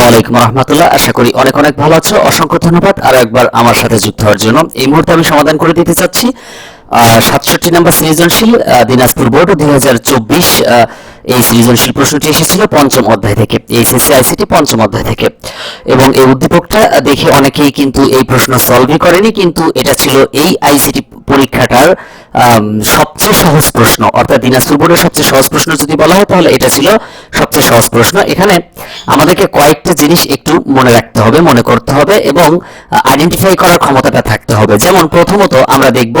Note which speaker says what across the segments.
Speaker 1: আসসালামু আলাইকুম রহমতুল্লাহ। আশা করি অনেক অনেক ভালো আছো। অসংখ্য ধন্যবাদ। আর একবার আমার সাথে যুক্ত হওয়ার জন্য এই মুহূর্তে আমি সমাধান করে দিতে চাচ্ছি সাতষট্টি নম্বর সৃজনশীল দিনাজপুর বোর্ড দুই হাজার চব্বিশ এই সৃজনশীল প্রশ্নটি এসেছিল পঞ্চম অধ্যায় থেকে এইচএসসি আইসিটি পঞ্চম অধ্যায় থেকে। এবং এই উদ্দীপকটা দেখে অনেকেই কিন্তু এই প্রশ্ন সলভই করেনি, কিন্তু এটা ছিল এই আইসিটি পরীক্ষাটার সবচেয়ে সহজ প্রশ্ন। অর্থাৎ দিনাজপুর বোর্ডের সবচেয়ে সহজ প্রশ্ন যদি বলা হয়, তাহলে এটা ছিল সবচেয়ে সহজ প্রশ্ন। এখানে আমাদেরকে কয়েকটা জিনিস একটু মনে রাখতে হবে, মনে করতে হবে এবং আইডেন্টিফাই করার ক্ষমতাটা থাকতে হবে। যেমন প্রথমত আমরা দেখব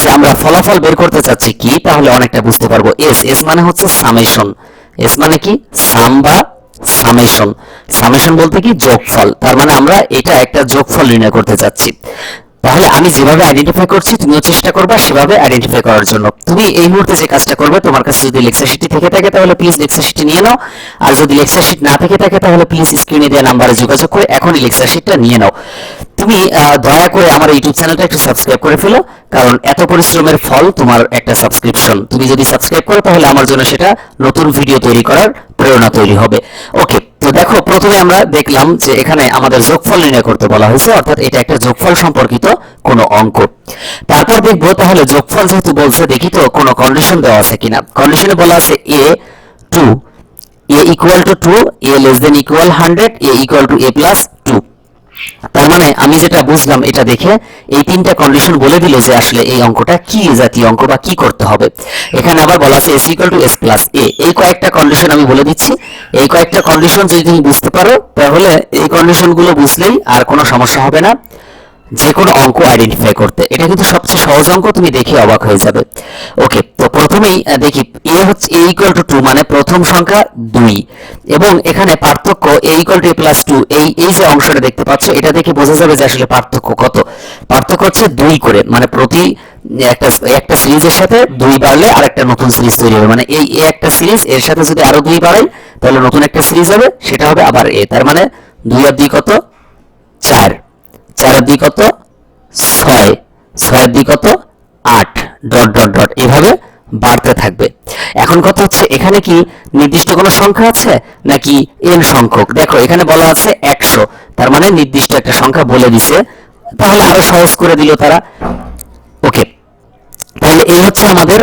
Speaker 1: যে আমরা ফলাফল বের করতে চাচ্ছি কি, তাহলে অনেকটা বুঝতে পারব। এস এস মানে হচ্ছে সামেশন এস মানে কি? সাম বা সামেশন সামেশন বলতে কি? যোগফল। তার মানে আমরা এটা একটা যোগফল নির্ণয় করতে চাচ্ছি। তাহলে আমি যেভাবে আইডেন্টিফাই করছি, তুমিও চেষ্টা করবা সেভাবে আইডেন্টিফাই করার জন্য। তুমি এই মুহূর্তে যে কাজটা করবে, তোমার কাছে যদি লেকচার শিটটি থেকে থাকে, তাহলে প্লিজ লেকচার শিটটি নিয়ে নাও। আর যদি লেকচার শিট না থেকে থাকে, তাহলে প্লিজ স্ক্রিনে দেওয়া নাম্বারে যোগাযোগ করে এখনই লেকচার শিটটা নিয়ে নাও। তুমি দয়া করে আমার ইউটিউব চ্যানেলটা একটু সাবস্ক্রাইব করে ফেলো, কারণ এত পরিশ্রমের ফল তোমার একটা সাবস্ক্রিপশন তুমি যদি সাবস্ক্রাইব করো, তাহলে আমার জন্য সেটা নতুন ভিডিও তৈরি করার প্রেরণা তৈরি হবে। ওকে তো দেখো, প্রথমে আমরা দেখলাম যে এখানে আমাদের যোগফল নির্ণয় করতে বলা হয়েছে, অর্থাৎ এটা একটা যোগফল সম্পর্কিত কোনো অঙ্ক। তারপর দেখব তাহলে যোগফল যেহেতু বলছে, দেখি তো কোনো কন্ডিশন দেওয়া আছে কিনা। কন্ডিশনে বলা আছে A to A equal to two A less than equal hundred A equal to A plus two তার মানে আমি যেটা বুঝলাম এটা দেখে এই তিনটা কন্ডিশন বলে দিল যে আসলে এই অঙ্কটা কি জাতীয় অঙ্ক বা কি করতে হবে। এখানে আবার বলা আছে S equal to S plus A এই কয়েকটা কন্ডিশন আমি বলে দিচ্ছি। এই কয়েকটা কন্ডিশন যদি তুমি বুঝতে পারো, তাহলে এই কন্ডিশনগুলো বুঝলেই আর কোনো সমস্যা হবে না। যে কোনো অঙ্ক আইডেন্টিফাই করতে। এটা কিন্তু সবচেয়ে সহজ অঙ্ক, তুমি দেখে অবাক হয়ে যাবে। ওকে তো প্রথমেই দেখি এ হচ্ছে এ ইকুয়াল টু টু মানে প্রথম সংখ্যা দুই। এবং এখানে পার্থক্য A equal to A plus two এই এই যে অংশটা দেখতে পাচ্ছ, এটা দেখে বোঝা যাবে যে আসলে পার্থক্য কত। পার্থক্য হচ্ছে দুই করে মানে প্রতি একটা একটা সিরিজের সাথে দুই বাড়লে আর একটা নতুন সিরিজ তৈরি হবে। মানে এই এ একটা সিরিজ এর সাথে যদি আরও দুই বাড়াই, তাহলে নতুন একটা সিরিজ হবে, সেটা হবে আবার এ তার মানে দুই আর দুই কত? চার। চারের দিক কত? ছয়। ছয়ের দিক কত? আট। Dot dot dot. এভাবে বাড়তে থাকবে। এখন কথা হচ্ছে, এখানে কি নির্দিষ্ট কোনো সংখ্যা আছে? নাকি এন সংখ্যক? দেখো, এখানে বলা আছে একশো। তার মানে নির্দিষ্ট একটা সংখ্যা বলে দিছে। তাহলে আরও সহজ করে দিল তারা। ওকে। তাহলে এই হচ্ছে আমাদের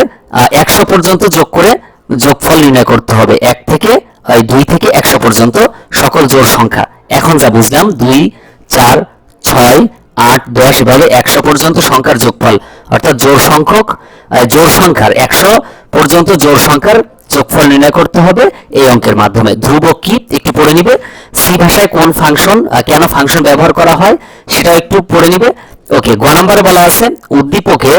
Speaker 1: একশো পর্যন্ত যোগ করে যোগফল নির্ণয় করতে হবে। এক থেকে দুই থেকে একশো পর্যন্ত সকল জোড় সংখ্যা। এখন যা বুঝলাম, দুই, চার ছয় আট, দশ এভাবে একশো পর্যন্ত সংখ্যার যোগফল। অর্থাৎ জোড় সংখ্যক জোড় সংখ্যার একশো পর্যন্ত জোড় সংখ্যার যোগফল নির্ণয় করতে হবে এই অঙ্কের মাধ্যমে। ধ্রুবক কি? একটু পড়ে নিবে। সি ভাষায় কোন ফাংশন কেন ফাংশন ব্যবহার করা হয় সেটা একটু পড়ে নিবে। ওকে, গ নম্বরে বলা আছে, উদ্দীপকে,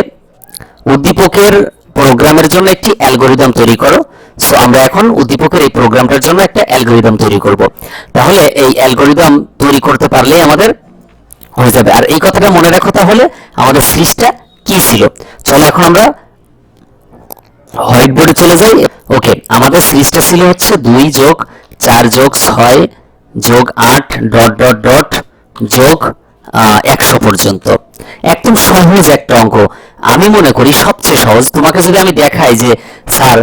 Speaker 1: উদ্দীপকের প্রোগ্রামের জন্য একটি অ্যালগোরিদম তৈরি করো। সো, আমরা এখন উদ্দীপকের এই প্রোগ্রামটার জন্য একটা অ্যালগোরিদম তৈরি করব। তাহলে এই অ্যালগোরিদম তৈরি করতে পারলেই আমাদের হয়ে যাবে। আর এই কথাটা মনে রাখো তাহলে, আমাদের সিরিজটা কি ছিল? চলো এখন আমরা হোয়াইট বোর্ডে চলে যাই। ওকে, আমাদের সিরিজটা ছিল হচ্ছে দুই যোগ চার যোগ ছয় যোগ আট ডট ডট ডট যোগ একশো পর্যন্ত। একদম সহজ একটা অঙ্ক। আমি মনে করি সবচেয়ে সহজ। তোমাকে যদি আমি দেখাই যে, স্যার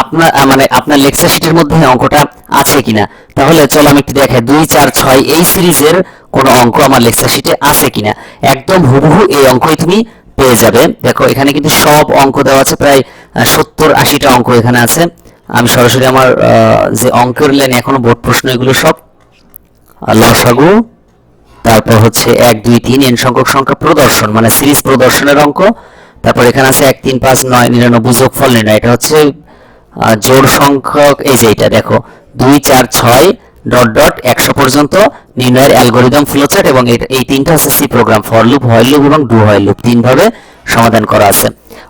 Speaker 1: আপনার মানে আপনার লেকচার শিটের মধ্যে অঙ্কটা আছে কিনা, তাহলে চলো আমি একটু দেখাই। দুই, চার, ছয়, এই সিরিজের কোনো অঙ্ক আমার লেকচার শিটে আছে কিনা। একদম হুবহু এই অঙ্কই তুমি পেয়ে যাবে। দেখো, এখানে কিন্তু সব অঙ্ক দেওয়া আছে, প্রায় সত্তর আশিটা অঙ্ক এখানে আছে। আমি সরাসরি আমার যে অঙ্কের লাইন এখনও বোর্ড প্রশ্ন এগুলো সব লসাগু, তারপর হচ্ছে এক, দুই, তিন, এন সংখ্যক সংখ্যা প্রদর্শন মানে সিরিজ প্রদর্শনের অঙ্ক। তারপর এখানে আছে এক, তিন, পাঁচ, নয়, নিরানব্বই যোগ ফল নির্ণয়। এটা হচ্ছে জোড় সংখ্যক, এই যে এটা, দেখো, দুই, চার, ছয় ডট ডট একশো পর্যন্ত নির্ণয়ের অ্যালগোরিদম ফ্লোচার্ট এবং এই তিনটা হচ্ছে C program for loop while loop এবং ডু হয় লুপ তিন ভাবে সমাধান করা আছে।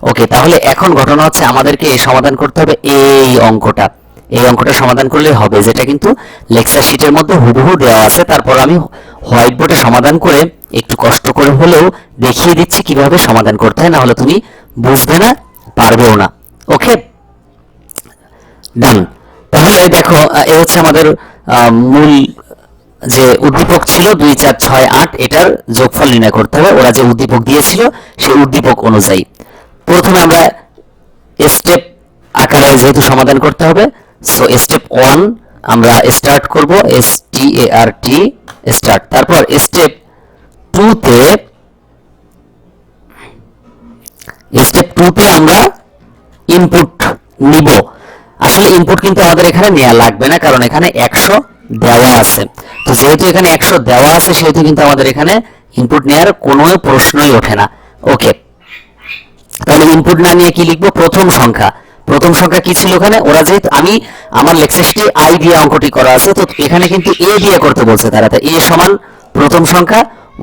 Speaker 1: ওকে তাহলে এখন ঘটনা হচ্ছে আমাদেরকে সমাধান করতে হবে এই অঙ্কটা। এই অঙ্কটা সমাধান করলে হবে, যেটা কিন্তু লেকচার শিটের মধ্যে হুবহু দেওয়া আছে। তারপর আমি হোয়াইট বোর্ডে সমাধান করে একটু কষ্ট করে হলেও দেখিয়ে দিচ্ছি কীভাবে সমাধান করতে হয় না হলে তুমি বুঝবে না, পারবেও না। ওকে ডান তাহলে দেখো, এ হচ্ছে আমাদের মূল যে উদ্দীপক ছিল দুই চার ছয় আট, এটার যোগফল নির্ণয় করতে হবে। ওরা যে উদ্দীপক দিয়েছিল, সেই উদ্দীপক অনুযায়ী। প্রথমে আমরা স্টেপ আকারে যেহেতু সমাধান করতে হবে সো স্টেপ ওয়ান আমরা স্টার্ট করব S T A R T start তারপর স্টেপ টুতে স্টেপ টুতে আমরা ইনপুট নিব। আসলে ইনপুট কিন্তু আমাদের এখানে নেওয়া লাগবে না, কারণ এখানে একশো দেওয়া আছে। তো যেহেতু এখানে একশো দেওয়া আছে, সেহেতু কিন্তু আমাদের এখানে ইনপুট নেওয়ার কোনো প্রশ্নই ওঠে না। ওকে তাহলে ইনপুট না নিয়ে কি লিখব? প্রথম সংখ্যা। প্রথম সংখ্যা কি ছিল ওখানে? ওরা যেহেতু, আমি, আমার লেক্সেসটি আই দিয়ে অঙ্কটি করা আছে, তো এখানে কিন্তু এ দিয়ে করতে বলছে তারা। এ সমান প্রথম সংখ্যা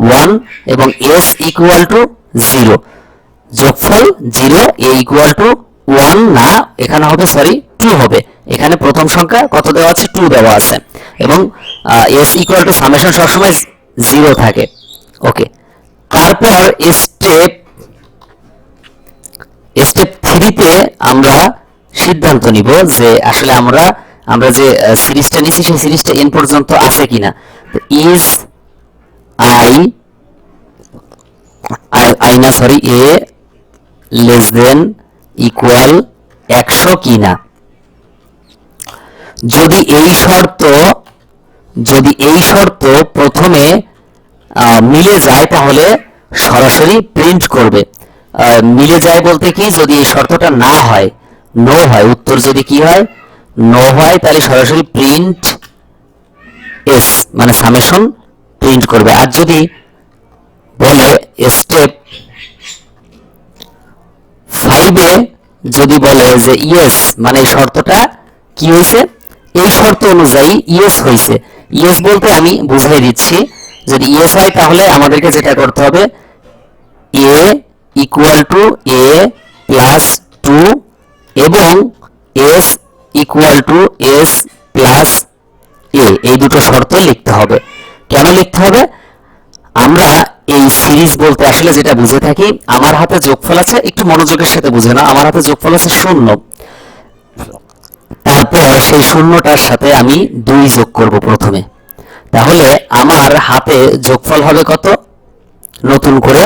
Speaker 1: ওয়ান এবং এস ইকুয়াল টু জিরো যোগফল zero A equal to one না, এখানে হবে সরি টু হবে। এখানে প্রথম সংখ্যা কত দেওয়া আছে? টু দেওয়া আছে। এবং এস ইকুয়াল টু সামেশন সবসময় জিরো থাকে। ওকে তারপর স্টেপ স্টেপ থ্রিতে আমরা সিদ্ধান্ত নিব যে আসলে আমরা আমরা যে সিরিজটা নিছি, সেই সিরিজটা এন পর্যন্ত আছে কিনা। ইজ আই আই না sorry A less than equal একশো কিনা? যদি এই শর্ত, যদি এই শর্ত প্রথমে মিলে যায়, তাহলে সরাসরি প্রিন্ট করবে। মিলে যায় বলতে কি, যদি এই শর্তটা না হয় নো হয়, উত্তর যদি কি হয় নো হয়, তাহলে সরাসরি প্রিন্ট এস মানে সামেশন প্রিন্ট করবে। আর যদি বলে স্টেপ ফাইভে যদি বলে যে ইয়েস মানে এই শর্তটা কি হয়েছে এই শর্ত অনুযায়ী ইয়েস হয়েছে ইয়েস বলতে আমি বুঝিয়ে দিচ্ছি, যদি ইয়েস হয় তাহলে আমাদেরকে যেটা করতে হবে A equal to A plus two এবং S equal to S plus A এই দুটো শর্ত লিখতে হবে। কেন লিখতে হবে? আমরা এই সিরিজ বলতে আসলে যেটা বুঝে থাকি, আমার হাতে যোগফল আছে, একটু মনোযোগের সাথে বুঝে না আমার হাতে যোগফল আছে শূন্য। তারপর সেই শূন্যটার সাথে আমি দুই যোগ করব প্রথমে। তাহলে আমার হাতে যোগফল হবে কত? নতুন করে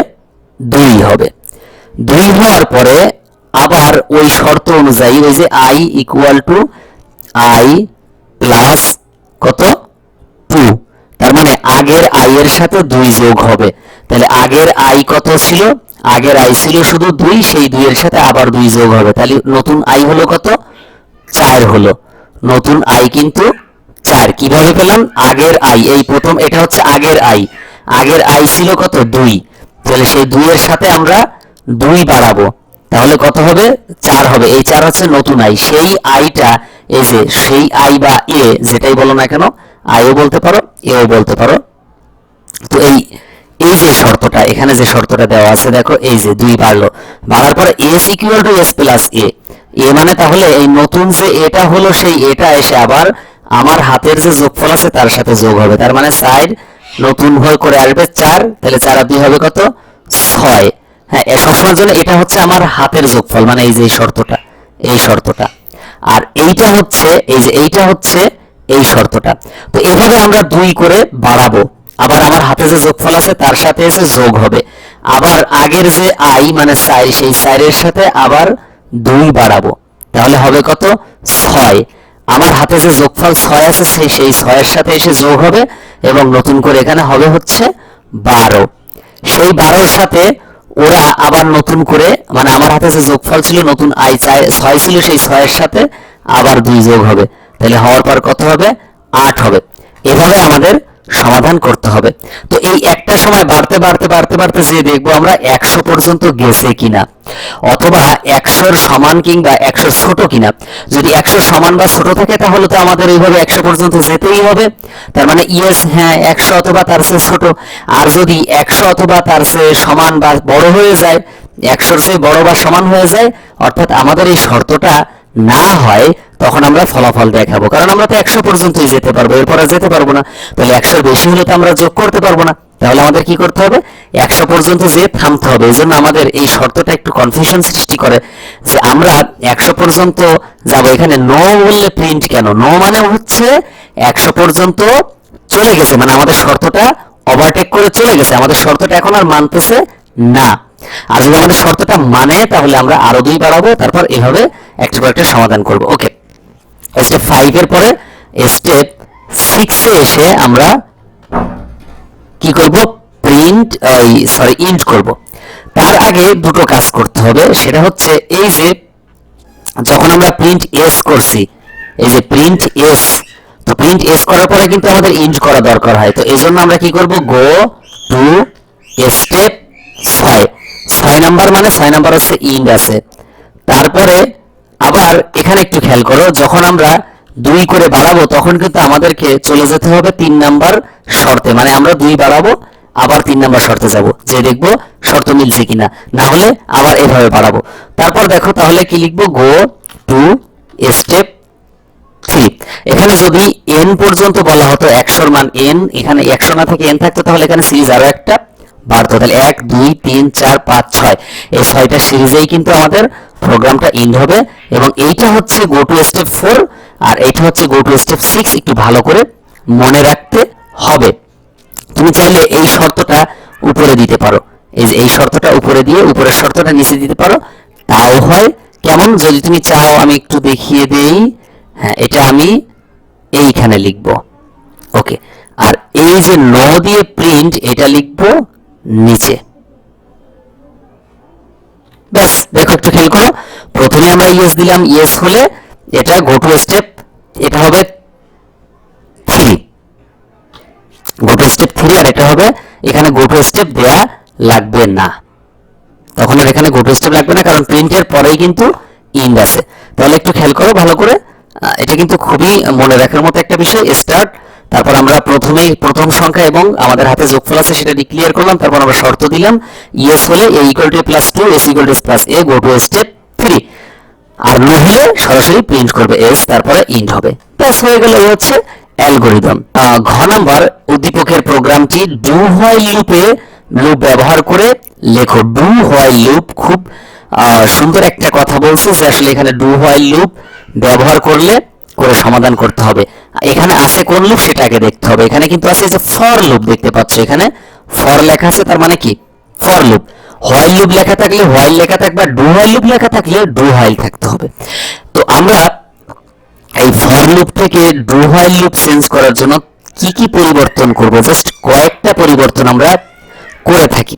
Speaker 1: দুই হবে। দুই হওয়ার পরে আবার ওই শর্ত অনুযায়ী ওই যে I equal to I plus কত? টু তার মানে আগের আই এর সাথে দুই যোগ হবে। তাহলে আগের আই কত ছিল? আগের আই ছিল শুধু দুই, সেই দুইয়ের সাথে আবার দুই যোগ হবে। তাহলে নতুন আই হলো কত? চার হলো। নতুন আই কিন্তু চার। কীভাবে পেলাম? আগের আই। এই প্রথম, এটা হচ্ছে আগের আই। আগের আই ছিল কত? দুই। তাহলে সেই দুইয়ের সাথে আমরা দুই বাড়াবো। তাহলে কত হবে? চার হবে। এই চার হচ্ছে নতুন আই। সেই আইটা, এই যে সেই আই বা এ, যেটাই বলো না কেন, আইও বলতে পারো, এও বলতে পারো। তো এই এই যে শর্তটা, এখানে যে শর্তটা দেওয়া আছে, দেখো, এই যে দুই বাড়লো। বাড়ার পরে S equal to S plus A A মানে তাহলে এই নতুন যে এটা হলো সেই এটা এসে আবার আমার হাতের যে যোগফল আছে তার সাথে যোগ হবে। তার মানে সাইড নতুন হয়ে করে আসবে চার, তাহলে চার আর দুই হবে কত? ছয়। হ্যাঁ সবসময়ের জন্য এটা হচ্ছে আমার হাতের যোগফল মানে এই যে শর্তটা, এই শর্তটা। আর এইটা হচ্ছে, এই যে এইটা হচ্ছে এই শর্তটা। তো এভাবে আমরা দুই করে বাড়াবো। আবার আমার হাতে যে যোগফল আছে, তার সাথে এসে যোগ হবে। আবার আগের যে আই মানে সাই, সেই সাইরের সাথে আবার দুই বাড়াবো। তাহলে হবে কত? ছয়। আমার হাতে যে যোগফল ছয় আছে, সেই সেই ছয়ের সাথে এসে যোগ হবে এবং নতুন করে এখানে হবে হচ্ছে বারো। সেই বারোর সাথে ওরা আবার নতুন করে মানে আমার হাতে যে যোগফল ছিল, নতুন আই ছয় ছিল, সেই ছয়ের সাথে আবার দুই যোগ হবে। তাহলে হওয়ার পর কত হবে? আট হবে। এভাবে আমাদের সমাধান করতে হবে। তো এই একটা সময় বাড়তে বাড়তে বাড়তে বাড়তে যে দেখব আমরা একশো পর্যন্ত গেছে কিনা, অথবা একশোর সমান কিংবা একশো ছোট কিনা। যদি একশো সমান বা ছোট থাকে তাহলে তো আমাদের এইভাবে একশো পর্যন্ত যেতেই হবে। তার মানে ইয়েস হ্যাঁ একশো অথবা তার চেয়ে ছোট। আর যদি একশো অথবা তার চেয়ে সমান বা বড় হয়ে যায়, একশোর চেয়ে বড় বা সমান হয়ে যায়, অর্থাৎ আমাদের এই শর্তটা না হয় তখন আমরা ফলাফল দেখাবো। কারণ আমরা তো একশো পর্যন্তই যেতে পারব, এরপরে যেতে পারব না। তাহলে একশোর বেশি হলে তো আমরা যোগ করতে পারব না। তাহলে আমাদের কি করতে হবে? একশো পর্যন্ত যে থামতে হবে। এই জন্য আমাদের এই শর্তটা একটু কনফিউশন সৃষ্টি করে যে আমরা একশো পর্যন্ত যাব। এখানে নো বললে প্রিন্ট কেন? নো মানে হচ্ছে একশো পর্যন্ত চলে গেছে। মানে আমাদের শর্তটা ওভারটেক করে চলে গেছে। আমাদের শর্তটা এখন আর মানতেছে না। আর যদি আমাদের শর্তটা মানে তাহলে আমরা আরও দুই বাড়াবো। তারপর এভাবে একটা একটা সমাধান করব। ওকে স্টেপ ফাইভ এর পরে স্টেপ সিক্সে এসে আমরা কি করব? প্রিন্ট সরি ইন্ট করব। তার আগে দুটো কাজ করতে হবে। সেটা হচ্ছে এই যে যখন আমরা প্রিন্ট এস করছি, এই যে প্রিন্ট এস তো প্রিন্ট এস করার পরে কিন্তু আমাদের ইন্ট করা দরকার হয়। তো এই জন্য আমরা কি করব? গো টু স্টেপ ছয় ছয় নাম্বার মানে ছয় নাম্বার হচ্ছে ইন্ড আছে। তারপরে আবার এখানে একটু খেয়াল করো, যখন আমরা দুই করে বাড়াবো, তখন কিন্তু আমাদেরকে চলে যেতে হবে তিন নাম্বার শর্তে। মানে আমরা দুই বাড়াবো, আবার তিন নাম্বার শর্তে যাব। যে দেখব শর্ত মিলছে কিনা। না হলে আবার এভাবে বাড়াবো। তারপর দেখো, তাহলে কি লিখব? গো টু স্টেপ থ্রি এখানে যদি এন পর্যন্ত বলা হতো, একশোর মান এন এখানে একশো না থেকে এন থাকতো, তাহলে এখানে সিরিজ আরও একটা বাড়তো। তাহলে এক, দুই, তিন, চার, পাঁচ, ছয়। এই ছয়টা সিরিজেই কিন্তু আমাদের প্রোগ্রামটা ইন্ড হবে। এবং এইটা হচ্ছে গো টু স্টেপ ফোর আর এইটা হচ্ছে গো টু স্টেপ সিক্স একটু ভালো করে মনে রাখতে হবে। তুমি চাইলে এই শর্তটা উপরে দিতে পারো। এই যে এই শর্তটা উপরে দিয়ে উপরের শর্তটা নিচে দিতে পারো। তাও হয় কেমন? যদি তুমি চাও আমি একটু দেখিয়ে দেই। হ্যাঁ এটা আমি এইখানে লিখব। ওকে, আর এই যে ন দিয়ে প্রিন্ট এটা লিখব নিচে। ব্যাস, দেখো একটু খেয়াল করো। প্রথমে আমরা ইয়েস দিলাম। ইয়েস হলে এটা গো টু স্টেপ এটা হবে three go to step three আর এটা হবে, এখানে গো টু স্টেপ দেয়া লাগবে না। তখন আর এখানে গো টু স্টেপ লাগবে না, কারণ প্রিন্টের পরেই কিন্তু ইন্ড আছে। তাহলে একটু খেয়াল করো ভালো করে। এটা কিন্তু খুবই মনে রাখার মতো একটা বিষয় স্টার্ট তারপর আমরা প্রথমেই প্রথম সংখ্যা এবং আমাদের হাতে যোগফল আছে সেটা ডিক্লিয়ার করলাম, তারপর আমরা শর্ত দিলাম ইএস হলে A equal to plus two S equal to plus A go to step three আর না হলে সরাসরি প্রিন্ট করবে এস তারপরে ইন্ট হবে। ব্যাস, হয়ে গেল হচ্ছে অ্যালগোরিদম ঘ নাম্বার উদ্দীপকের প্রোগ্রামটি ডু হোয়াইল লুপে লুপ ব্যবহার করে লেখো। ডু হোয়াইল লুপ খুব সুন্দর একটা কথা বলছে যে আসলে এখানে ডু হোয়াইল লুপ ব্যবহার করলে করে সমাধান করতে হবে। এখানে আছে কোন লুপ সেটা আগে দেখতে হবে। এখানে কিন্তু আছে যে ফর লুপ দেখতে পাচ্ছ। এখানে ফর লেখা আছে, তার মানে কি? ফর লুপ হোয়াইল লুপ লেখা থাকলে হোয়াইল লেখা থাকবে ডু হোয়াইল লুপ লেখা থাকলে ডু হোয়াইল থাকতে হবে। তো আমরা এই ফর লুপ থেকে ডু হোয়াইল লুপ চেঞ্জ করার জন্য কি কি পরিবর্তন করব? জাস্ট কয়েকটা পরিবর্তন আমরা করে থাকি।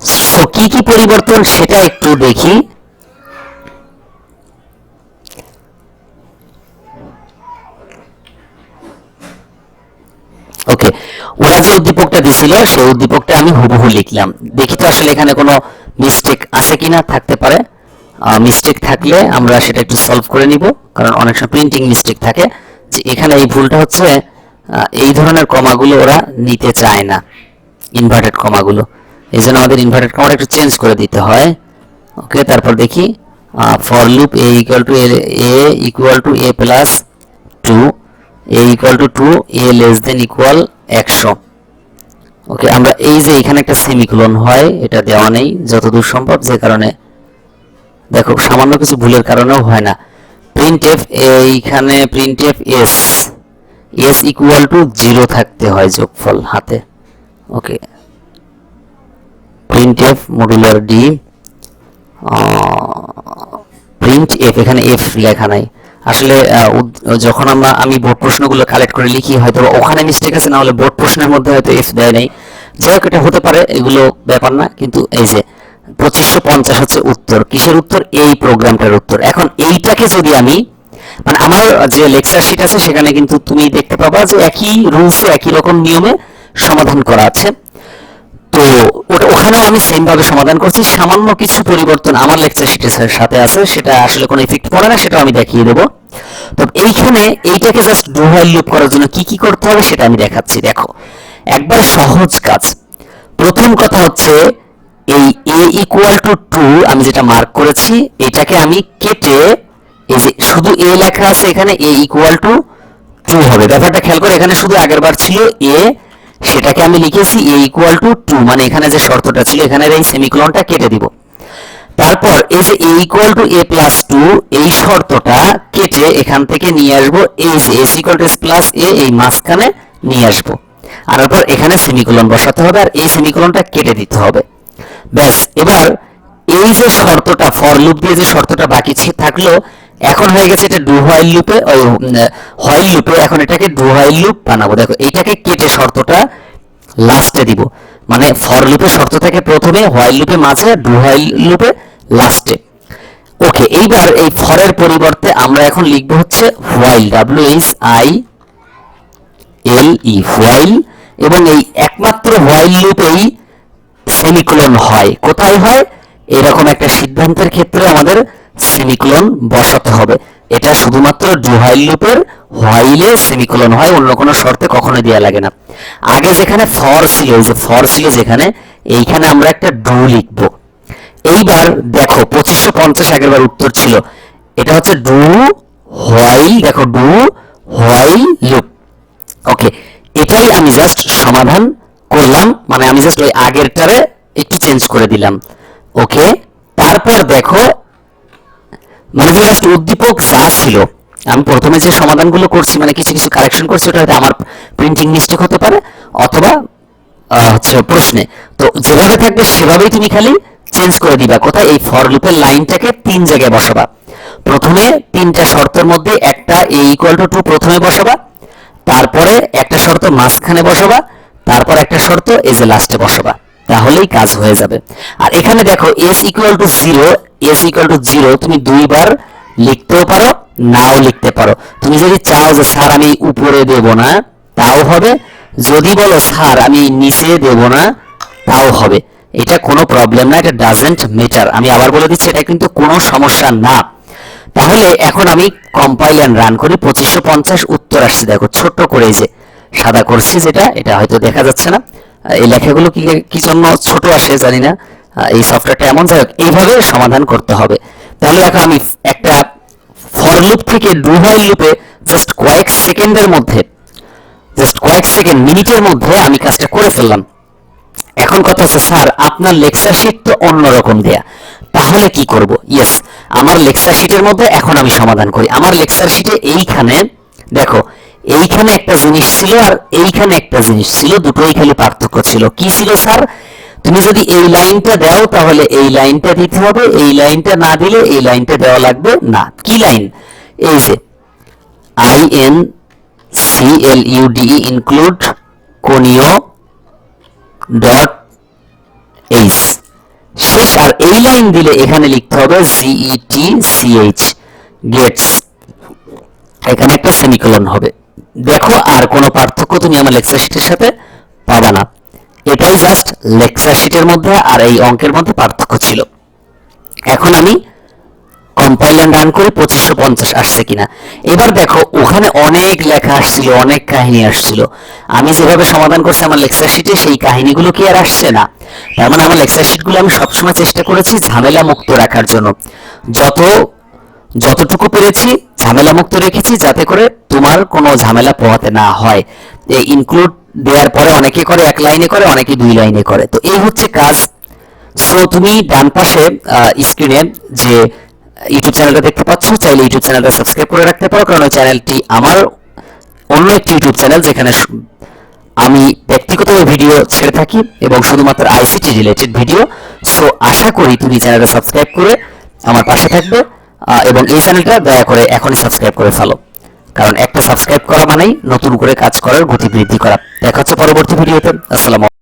Speaker 1: সো কি কি পরিবর্তন সেটা একটু দেখি। ওকে ওরা যে উদ্দীপকটা দিছিল, সেই উদ্দীপকটা আমি হুবহু লিখলাম। দেখি তো আসলে এখানে কোনো মিস্টেক আছে কিনা, থাকতে পারে। মিস্টেক থাকলে আমরা সেটা একটু সলভ করে নিব, কারণ অনেক সময় প্রিন্টিং মিস্টেক থাকে। যে এখানে এই ভুলটা হচ্ছে এই ধরনের কমাগুলো ওরা নিতে চায় না ইনভার্টেড কমাগুলো। এই জন্য আমাদের ইনভার্টেড কমাটা একটু চেঞ্জ করে দিতে হয়। ওকে তারপর দেখি for loop A equal to A equal to A plus two A equal to two A less than equal একশো। ওকে আমরা এই যে এখানে একটা সেমিকোলন হয়, এটা দেওয়া নেই, যতদূর সম্ভব, যে কারণে, দেখো, সামান্য কিছু ভুলের কারণেও হয় না। প্রিন্ট এফ এইখানে print F S S equal to zero থাকতে হয় যোগফল হাতে। Okay print F modular D print F এখানে এফ লেখা নাই। আসলে যখন আমরা, আমি বোর্ড প্রশ্নগুলো কালেক্ট করে লিখি, হয়তো ওখানে মিস্টেক আছে না হলে বোর্ড প্রশ্নের মধ্যে হয়তো এফ দেয় নাই। যাই হোক, এটা হতে পারে, এগুলো ব্যাপার না, কিন্তু এই যে পঁচিশশো পঞ্চাশ হচ্ছে উত্তর। কিসের উত্তর? এই প্রোগ্রামটার উত্তর। এখন এইটাকে যদি আমি মানে আমার যে লেকচার শিট আছে, সেখানে কিন্তু তুমি দেখতে পাবা যে একই রুলসে একই রকম নিয়মে সমাধান করা আছে। তো ওখানেও আমি সেম ভাবে সমাধান করছি। সামান্য কিছু পরিবর্তন আমার লেকচার শিটের সাথে আছে, সেটা আসলে কোনো ইফেক্ট পড়ে না সেটা আমি দেখিয়ে দেবো। তো এইখানে এইটাকে জাস্ট ডু লুপ করার জন্য কি কি করতে হবে সেটা আমি দেখাচ্ছি। দেখো, একবার সহজ কাজ। প্রথম কথা হচ্ছে, এই এ ইকুয়াল টু টু আমি যেটা মার্ক করেছি, এটাকে আমি কেটে, এই যে শুধু এ লেখা আছে এখানে এ ইকুয়াল টু টু হবে। ব্যাপারটা খেয়াল করে, এখানে শুধু আগের বার ছিল এ সেটাকে আমি লিখেছি এ ইকুয়াল টু টু মানে এখানে যে শর্তটা ছিল এখানের এই সেমিকোলনটা কেটে দিব। তারপর এই যে A equal to A plus two এই শর্তটা কেটে এখান থেকে নিয়ে আসব, এই যে S equal to S plus A এই মাঝখানে নিয়ে আসব। আনার পর এখানে সেমিকোলন বসাতে হবে, আর এই সেমিকোলনটা কেটে দিতে হবে। ব্যাস, এবার এই যে শর্তটা ফর লুপ দিয়ে যে শর্তটা বাকি থাকল এখন হয়ে গেছে এটা ডু হোয়াইল লুপে ওই হোয়াইল লুপে এখন এটাকে ডু হোয়াইল লুপ বানাবো। দেখো এইটাকে কেটে শর্তটা লাস্টে দিব। মানে ফর লুপের শর্ত থাকে প্রথমে হোয়াইল লুপে মাঝে ডু হোয়াইল লুপে লাস্টে ওকে, এইবার এই ফরের পরিবর্তে আমরা এখন লিখব হচ্ছে while W H I L E while এবং এই একমাত্র হোয়াইল লুপেই সেমিকোলন হয়। কোথায় হয়? এরকম একটা সিদ্ধান্তের ক্ষেত্রে আমাদের সেমিকোলন বসাতে হবে। এটা শুধুমাত্র ডু হোয়াইল লুপের হোয়াইলে সেমিকোলন হয়, অন্য কোনো শর্তে কখনো দেওয়া লাগে না। আগে যেখানে ফর ছিল যে ফর ছিল যেখানে, এইখানে আমরা একটা ডু লিখব। এইবার দেখো, পঁচিশশো পঞ্চাশ আগেরবার উত্তর ছিল। এটা হচ্ছে ডু হোয়াইল দেখো, ডু হোয়াইল লুপ ওকে এটাই আমি জাস্ট সমাধান করলাম মানে আমি জাস্ট ওই আগেরটারে একটু চেঞ্জ করে দিলাম। ওকে তারপর দেখো মানে উদ্দীপক যা ছিল। আমি প্রথমে যে সমাধানগুলো করছি মানে কিছু কিছু কারেকশন করছি, ওটা আমার প্রিন্টিং মিস্টেক হতে পারে, অথবা হচ্ছে প্রশ্নে। তো যেভাবে থাকবে, সেভাবেই তুমি খালি চেঞ্জ করে দিবা। কোথায়? এই ফর লুপের লাইনটাকে তিন জায়গায় বসাবা। প্রথমে তিনটা শর্তের মধ্যে একটা এ ইকুয়াল টু টু প্রথমে বসাবা, তারপরে একটা শর্ত মাঝখানে বসাবা, তারপর একটা শর্ত এই যে লাস্টে বসাবা। তাহলেই কাজ হয়ে যাবে। আর এখানে দেখো S equal to zero S equal to zero তুমি দুইবার লিখতেও পারো, নাও লিখতে পারো। তুমি যদি চাও যে, স্যার, আমি উপরে দেব না তাও হবে। যদি বলো, স্যার, আমি নিচে দেব না তাও হবে। এটা কোনো প্রবলেম না, এটা ডাজেন্ট মেটার আমি আবার বলে দিচ্ছি, এটা কিন্তু কোনো সমস্যা না। তাহলে এখন আমি কম্পাইল অ্যান্ড রান করি, পঁচিশশো পঞ্চাশ উত্তর আসছে। দেখো, ছোট্ট করে যে সাদা করছি যেটা, এটা হয়তো দেখা যাচ্ছে না। এই লেখাগুলো কি কি জন্য ছোট আসে জানি না। এই সফটওয়্যারটা এমন যাই হোক, এইভাবে সমাধান করতে হবে। তাহলে দেখো আমি একটা ফর লুপ থেকে ডু হোয়াইল লুপে জাস্ট কয়েক সেকেন্ডের মধ্যে জাস্ট কয়েক সেকেন্ড, মিনিটের মধ্যে আমি কাজটা করে ফেললাম। এখন কথা হচ্ছে, স্যার, আপনার লেকচার শিট তো অন্যরকম দেয়া। তাহলে কি করব? ইয়েস আমার লেকচার শিটের মধ্যে এখন আমি সমাধান করি। আমার লেকচার শিটে এইখানে, দেখো এইখানে একটা জিনিস ছিল আর এইখানে একটা জিনিস ছিল, দুটোই খালি পার্থক্য ছিল। কি ছিল, স্যার? তুমি যদি এই লাইনটা দাও, তাহলে এই লাইনটা দিতে হবে, এই লাইনটা না দিলে এই লাইনটা দেওয়া লাগবে না। কি লাইন? এই যে I N C L U D include conio dot H শেষ, আর এই লাইন দিলে এখানে লিখতে হবে সিইটি সিএইচ গেটস এখানে একটা সেমিকোলন হবে। দেখো আর কোনো পার্থক্য তুমি আমার লেকচার শিটের সাথে পাবা না। এটাই জাস্ট লেকচার শিটের মধ্যে আর এই অঙ্কের মধ্যে পার্থক্য ছিল। এখন আমি কম্পাইল অ্যান্ড রান করে পঁচিশশো পঞ্চাশ আসছে কিনা। এবার দেখো, ওখানে অনেক লেখা আসছিল, অনেক কাহিনী আসছিল। আমি যেভাবে সমাধান করছি আমার লেকচার শিটে সেই কাহিনীগুলো কি আর আসছে না? তার মানে আমার লেকচার শিটগুলো আমি সবসময় চেষ্টা করেছি ঝামেলা মুক্ত রাখার জন্য। যত, যতটুকু পেরেছি ঝামেলা মুক্ত রেখেছি যাতে করে তোমার কোনো ঝামেলা পোহাতে না হয়। এই ইনক্লুড দেওয়ার পরে অনেকে করে এক লাইনে করে, অনেকে দুই লাইনে করে। তো এই হচ্ছে কাজ। সো তুমি ডান পাশে স্ক্রিনে যে ইউটিউব চ্যানেলটা দেখতে পাচ্ছ, চাইলে ইউটিউব চ্যানেলটা সাবস্ক্রাইব করে রাখতে পারো। কারণ ওই চ্যানেলটি আমার অন্য একটি ইউটিউব চ্যানেল যেখানে আমি ব্যক্তিগত ভিডিও ছেড়ে থাকি এবং শুধুমাত্র আইসিটি রিলেটেড ভিডিও সো আশা করি তুমি চ্যানেলটা সাবস্ক্রাইব করে আমার পাশে থাকবে। এবং এই চ্যানেলটা দয়া করে এখনই সাবস্ক্রাইব করে ফেলো। কারণ একটা সাবস্ক্রাইব করা মানেই নতুন করে কাজ করার গতি বৃদ্ধি করা। দেখা হচ্ছে পরবর্তী ভিডিওতে আসসালামু